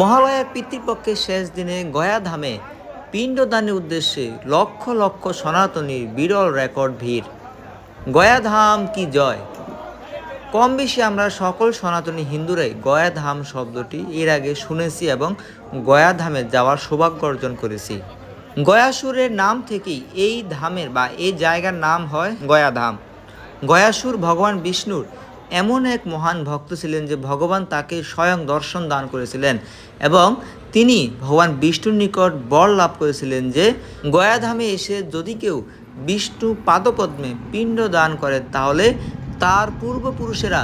মহালয়া পিতৃপক্ষের শেষ দিনে গয়া ধামে পিণ্ডদানের উদ্দেশ্যে লক্ষ লক্ষ সনাতনীর বিরল রেকর্ড ভিড়। গয়া ধাম কি জয়? কম বেশি আমরা সকল সনাতনী হিন্দুরাই গয়া ধাম শব্দটি এর আগে শুনেছি এবং গয়া ধামে যাওয়ার সৌভাগ্য অর্জন করেছি। গয়াসুরের নাম থেকেই এই ধামের বা এই জায়গার নাম হয় গয়া ধাম। গয়াসুর ভগবান বিষ্ণুর এমন এক মহান ভক্ত ছিলেন যে ভগবান তাকে স্বয়ং দর্শন দান করেছিলেন এবং তিনি ভগবান বিষ্ণুর নিকট বর লাভ করেছিলেন যে গয়াধামে এসে যদি কেউ বিষ্ণু পাদপদ্মে পিণ্ড দান করে, তাহলে তার পূর্বপুরুষেরা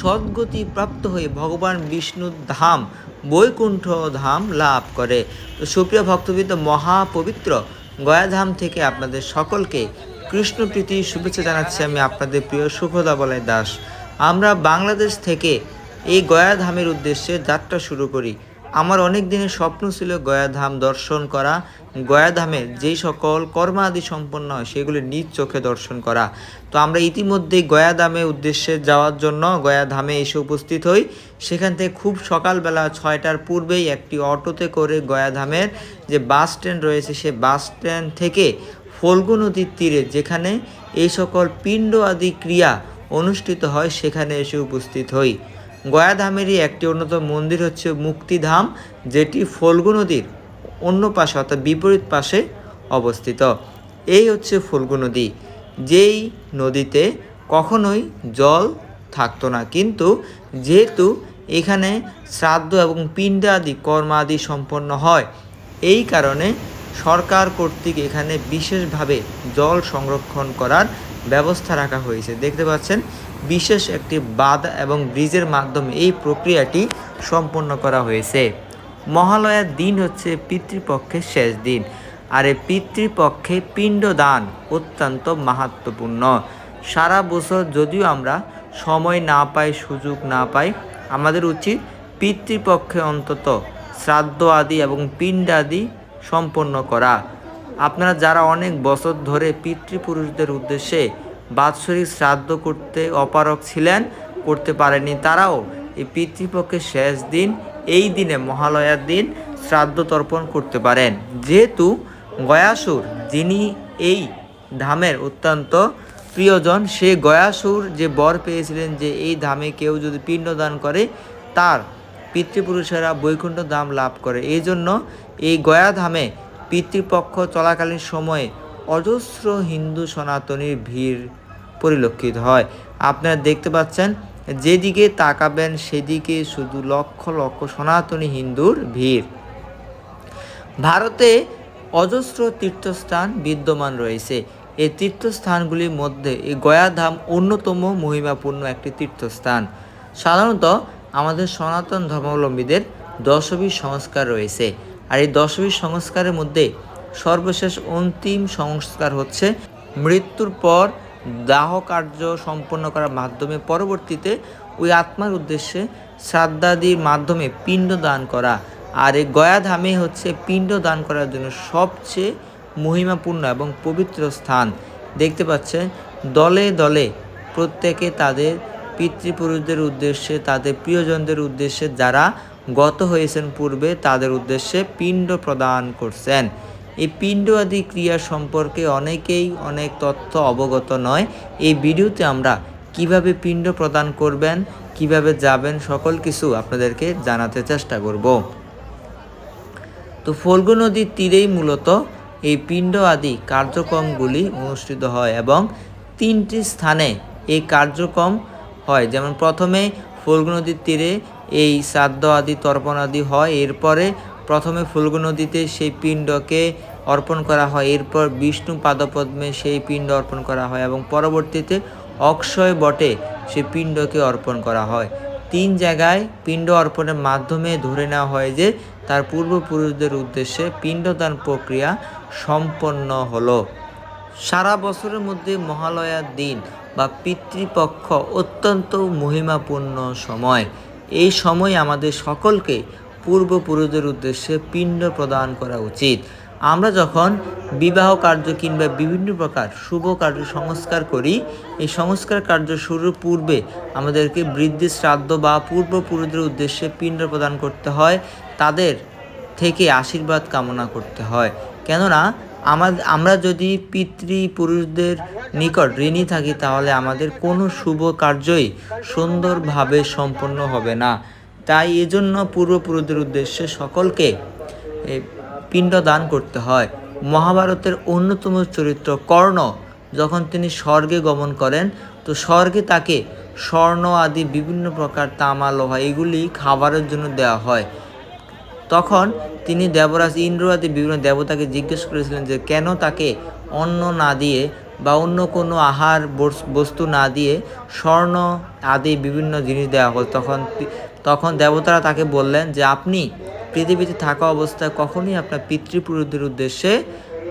সদ্গতি প্রাপ্ত হয়ে ভগবান বিষ্ণুর ধাম, বৈকুণ্ঠ ধাম লাভ করে। তো সুপ্রিয় ভক্তবৃন্দ, মহাপবিত্র গয়াধাম থেকে আপনাদের সকলকে কৃষ্ণপ্রীতি, শুভেচ্ছা জানাচ্ছি আমি আপনাদের প্রিয় সুখদা বলাই দাস। আমরা বাংলাদেশ থেকে এই গয়াধামের উদ্দেশ্যে যাত্রা শুরু করি। আমার অনেক দিনের স্বপ্ন ছিল গয়াধাম দর্শন করা। গয়াধামের যেই সকল কর্মাদি সম্পন্ন হয়, সেগুলি নিজ চোখে দর্শন করা। তো আমরা ইতিমধ্যেই গয়াধামে উদ্দেশ্যে যাওয়ার জন্য গয়াধামে এসে উপস্থিত হই। সেখান থেকে খুব সকালবেলা ছয়টার পূর্বেই একটি অটোতে করে গয়াধামের যে বাস স্ট্যান্ড রয়েছে, সে বাস স্ট্যান্ড থেকে ফল্গু নদীর তীরে যেখানে এই সকল পিণ্ড আদি ক্রিয়া অনুষ্ঠিত হয়, সেখানে এসে উপস্থিত হই। গয়াধামেরই একটি অন্যতম মন্দির হচ্ছে মুক্তিধাম, যেটি ফল্গু নদীর অন্য পাশে অর্থাৎ বিপরীত পাশে অবস্থিত। এই হচ্ছে ফল্গু নদী। যেই নদীতে কখনোই জল থাকতো না, কিন্তু যেহেতু এখানে শ্রাদ্ধ এবং পিণ্ড আদি কর্ম আদি সম্পন্ন হয়, এই কারণে সরকার কর্তৃক এখানে বিশেষভাবে জল সংরক্ষণ করার ব্যবস্থা রাখা হয়েছে। দেখতে পাচ্ছেন, বিশেষ একটি বাঁধ এবং ব্রিজের মাধ্যমে এই প্রক্রিয়াটি সম্পন্ন করা হয়েছে। মহালয়ার দিন হচ্ছে পিতৃপক্ষের শেষ দিন, আর এই পিতৃপক্ষে পিণ্ডদান অত্যন্ত মাহাত্মপূর্ণ সারা বছর যদিও আমরা সময় না পাই, সুযোগ না পাই, আমাদের উচিত পিতৃপক্ষে অন্তত শ্রাদ্ধ আদি এবং পিণ্ড আদি সম্পন্ন করা। আপনারা যারা অনেক বছর ধরে পিতৃপুরুষদের উদ্দেশ্যে বাৎসরিক শ্রাদ্ধ করতে অপারক ছিলেন, করতে পারেনি তারাও এই পিতৃপক্ষের শেষ দিন, এই দিনে মহালয়ার দিন শ্রাদ্ধ তর্পণ করতে পারেন। যেহেতু গয়াসুর, যিনি এই ধামের অত্যন্ত প্রিয়জন, সে গয়াসুর যে বর পেয়েছিলেন যে এই ধামে কেউ যদি পিণ্ডদান করে, তার পিতৃপুরুষেরা বৈকুণ্ঠ ধাম লাভ করে। এই জন্য এই গয়া ধামে পিতৃপক্ষ চলাকালীন সময়ে অজস্র হিন্দু সনাতনীর ভিড় পরিলক্ষিত হয়। আপনারা দেখতে পাচ্ছেন, যেদিকে তাকাবেন সেদিকে শুধু লক্ষ লক্ষ সনাতনী হিন্দুর ভিড়। ভারতে অজস্র তীর্থস্থান বিদ্যমান রয়েছে। এই তীর্থস্থানগুলির মধ্যে এই গয়াধাম অন্যতম মহিমাপূর্ণ একটি তীর্থস্থান। সাধারণত আমাদের সনাতন ধর্মাবলম্বীদের দশবী সংস্কার রয়েছে। আর এই দশবী সংস্কারের মধ্যে সর্বশেষ অন্তিম সংস্কার হচ্ছে মৃত্যুর পর দাহ কার্য সম্পন্ন করার মাধ্যমে পরবর্তীতে ওই আত্মার উদ্দেশ্যে শ্রাদ্ধাদির মাধ্যমে পিণ্ড দান করা। আর এই গয়াধামে হচ্ছে পিণ্ড দান করার জন্য সবচেয়ে মহিমাপূর্ণ এবং পবিত্র স্থান। দেখতে পাচ্ছেন, দলে দলে প্রত্যেকে তাদের পিতৃপুরুষদের উদ্দেশ্যে, তাদের প্রিয়জনদের উদ্দেশ্যে যারা গত হয়েছেন পূর্বে তাদের উদ্দেশ্যে পিণ্ড প্রদান করছেন। এই পিণ্ড আদি ক্রিয়া সম্পর্কে অনেকেই অনেক তথ্য অবগত নয়। এই ভিডিওতে আমরা কীভাবে পিণ্ড প্রদান করবেন, কীভাবে যাবেন, সকল কিছু আপনাদেরকে জানাতে চেষ্টা করব। তো ফল্গু নদীর তীরেই মূলত এই পিণ্ড আদি কার্যক্রমগুলি অনুষ্ঠিত হয় এবং তিনটি স্থানে এই কার্যক্রম হয়। যেমন প্রথমে ফল্গু নদীর তীরে এই শ্রাদ্ধ আদি, তর্পণ আদি হয়। এরপরে প্রথমে ফুলগু নদীতে সেই পিণ্ডকে অর্পণ করা হয়। এরপর বিষ্ণু পাদপদ্মে সেই পিণ্ড অর্পণ করা হয় এবং পরবর্তীতে অক্ষয় বটে সেই পিণ্ডকে অর্পণ করা হয়। তিন জায়গায় পিণ্ড অর্পণের মাধ্যমে ধরে নেওয়া হয় যে, তার পূর্বপুরুষদের উদ্দেশ্যে পিণ্ডদান প্রক্রিয়া সম্পন্ন হলো। সারা বছরের মধ্যে মহালয়ার দিন বা পিতৃপক্ষ অত্যন্ত মহিমাপূর্ণ সময়। এই সময় আমাদের সকলকে পূর্বপুরুষদের উদ্দেশ্যে পিণ্ড প্রদান করা উচিত। আমরা যখন বিবাহ কার্য কিংবা বিভিন্ন প্রকার শুভ কার্য সংস্কার করি, এই সংস্কার কার্য শুরুর পূর্বে আমাদেরকে বৃদ্ধি শ্রাদ্ধ বা পূর্বপুরুষদের উদ্দেশ্যে পিণ্ড প্রদান করতে হয়। তাদের থেকে আশীর্বাদ কামনা করতে হয়। কেননা আমাদের আমরা যদি পিতৃপুরুষদের নিকট ঋণী থাকি, তাহলে আমাদের কোনো শুভ কার্যই সুন্দরভাবে সম্পন্ন হবে না। তাই এজন্য পূর্বপুরুষদের উদ্দেশ্যে সকলকে পিণ্ড দান করতে হয়। মহাভারতের অন্যতম চরিত্র কর্ণ, যখন তিনি স্বর্গে গমন করেন, তো স্বর্গে তাকে স্বর্ণ আদি বিভিন্ন প্রকার তামা, লোহা, এগুলি খাবারের জন্য দেওয়া হয়। তখন তিনি দেবরাজ ইন্দ্র আদি বিভিন্ন দেবতাকে জিজ্ঞেস করেছিলেন যে কেন তাকে অন্ন না দিয়ে বা অন্য কোনো আহার বস- বস্তু না দিয়ে স্বর্ণ আদি বিভিন্ন জিনিস দেওয়া হল। তখন তখন দেবতারা তাকে বললেন যে আপনি পৃথিবীতে থাকা অবস্থায় কখনোই আপনার পিতৃপুরুষদের উদ্দেশ্যে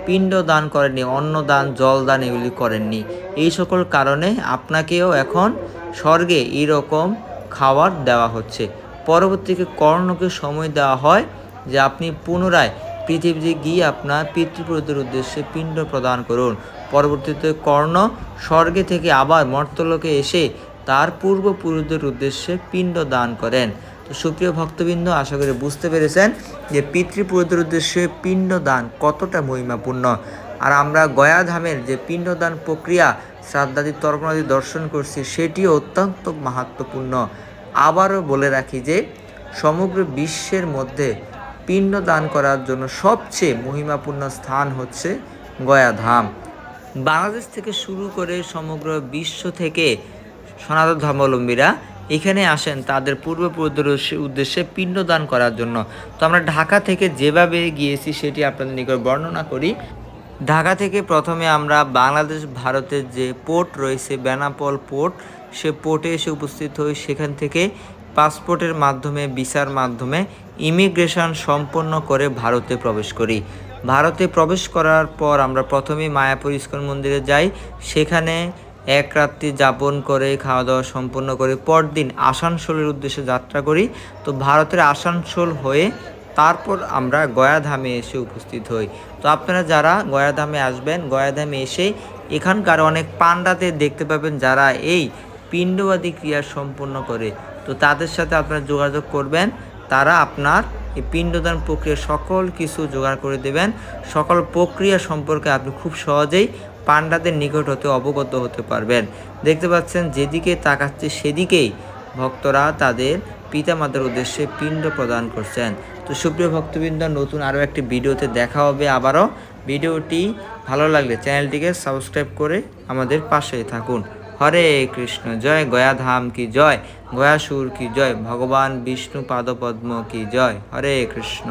পিণ্ড দান করেননি, অন্ন দান, জল দান এগুলি করেননি। এই সকল কারণে আপনাকেও এখন স্বর্গে এইরকম খাবার দেওয়া হচ্ছে। পরবর্তীতে কর্ণকে সময় দেওয়া হয় যে আপনি পুনরায় পৃথিবীতে গিয়ে আপনার পিতৃপুরুষদের উদ্দেশ্যে পিণ্ড প্রদান করুন। পরবর্তীতে কর্ণ স্বর্গে থেকে আবার মর্তলোকে এসে তার পূর্বপুরুষদের উদ্দেশ্যে পিণ্ড দান করেন। তো সুপ্রিয় ভক্তবৃন্দ, আশা করি বুঝতে পেরেছেন যে পিতৃপুরুষদের উদ্দেশ্যে পিণ্ড দান কতটা মহিমাপূর্ণ। আর আমরা গয়াধামের যে পিণ্ডদান প্রক্রিয়া, শ্রাদ্ধাদি তর্পণাদি দর্শন করছি, সেটিও অত্যন্ত মাহাত্মপূর্ণ আবারও বলে রাখি যে, সমগ্র বিশ্বের মধ্যে পিণ্ড দান করার জন্য সবচেয়ে মহিমাপূর্ণ স্থান হচ্ছে গয়াধাম। বাংলাদেশ থেকে শুরু করে সমগ্র বিশ্ব থেকে সনাতন ধর্মাবলম্বীরা এখানে আসেন তাদের পূর্বপুরুষদের উদ্দেশ্যে পিণ্ডদান করার জন্য। তো আমরা ঢাকা থেকে যেভাবে গিয়েছি সেটি আপনাদের নিকট বর্ণনা করি। ঢাকা থেকে প্রথমে আমরা বাংলাদেশ ভারতের যে পোর্ট রয়েছে, বেনাপল পোর্ট সে পোর্টে এসে উপস্থিত হই সেখান থেকে পাসপোর্টের মাধ্যমে, ভিসার মাধ্যমে ইমিগ্রেশন সম্পন্ন করে ভারতে প্রবেশ করি। ভারতে প্রবেশ করার পর আমরা প্রথমেই মায়াপুর ইস্কন মন্দিরে যাই। সেখানে এক রাত্রি যাপন করে খাওয়া দাওয়া সম্পন্ন করে পরদিন আসানসোলের উদ্দেশ্যে যাত্রা করি। তো ভারতের আসানসোল হয়ে তারপর আমরা গয়াধামে এসে উপস্থিত হই। তো আপনারা যারা গয়াধামে আসবেন, গয়াধামে এসে এখানকার অনেক পান্ডাতে দেখতে পাবেন যারা এই পিণ্ডবাদী ক্রিয়া সম্পন্ন করে। তো তাদের সাথে আপনারা যোগাযোগ করবেন। তারা আপনার এই পিণ্ডদান প্রক্রিয়া সকল কিছু জোগাড় করে দেবেন। সকল প্রক্রিয়া সম্পর্কে আপনি খুব সহজেই পাণ্ডাদের নিকট হতে অবগত হতে পারবেন। দেখতে পাচ্ছেন, যেদিকে তাকাচ্ছে সেদিকেই ভক্তরা তাদের পিতামাতার উদ্দেশ্যে পিণ্ড প্রদান করছেন। তো সুপ্রিয় ভক্তবৃন্দ, নতুন আরও একটি ভিডিওতে দেখা হবে আবারও। ভিডিওটি ভালো লাগলে চ্যানেলটিকে সাবস্ক্রাইব করে আমাদের পাশে থাকুন। হরে কৃষ্ণ জয়, গয়াধাম কি জয়, গয়াসুর কি জয়, ভগবান বিষ্ণু পাদপদ্ম কি জয়, হরে কৃষ্ণ।